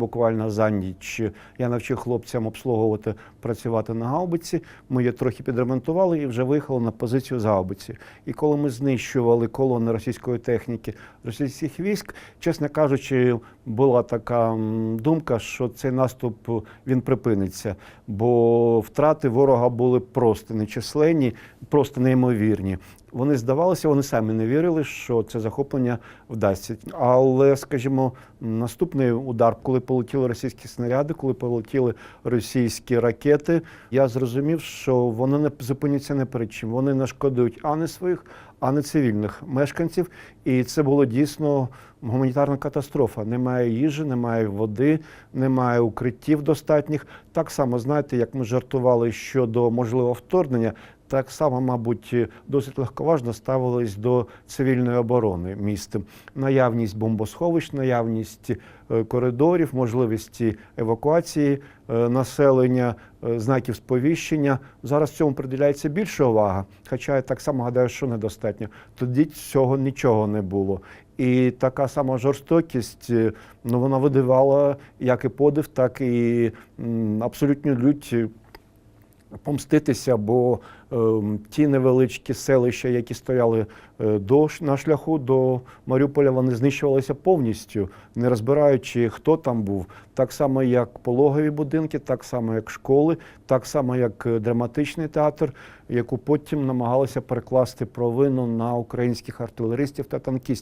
буквально за ніч. Я навчив хлопцям обслуговувати, працювати на гаубиці. Ми її трохи підремонтували і вже виїхали на позицію з гаубиці. І коли ми знищували колони російської техніки, російських військ, чесно кажучи, була така думка, що цей наступ він припиниться, бо втрати ворога були просто нечисленні, просто неймовірні. Вони здавалося, вони самі не вірили, що це захоплення вдасться. Але, скажімо, наступний удар, коли полетіли російські снаряди, коли полетіли російські ракети, я зрозумів, що вони не зупиняться не перед чим. Вони нашкодують а не своїх, а не цивільних мешканців. І це було дійсно гуманітарна катастрофа. Немає їжі, немає води, немає укриттів достатніх. Так само, знаєте, як ми жартували щодо можливого вторгнення. Так само, мабуть, досить легковажно ставились до цивільної оборони міста. Наявність бомбосховищ, наявність е, коридорів, можливості евакуації е, населення, е, знаків сповіщення. Зараз цьому приділяється більше увага, хоча я так само гадаю, що недостатньо. Тоді цього нічого не було. І така сама жорстокість, е, ну вона видавала як і подив, так і м, абсолютну лють е, помститися, бо е, ті невеличкі селища, які стояли е, до на шляху до Маріуполя, вони знищувалися повністю, не розбираючи, хто там був. Так само, як пологові будинки, так само, як школи, так само, як е, драматичний театр, яку потім намагалися перекласти провину на українських артилеристів та танкістів.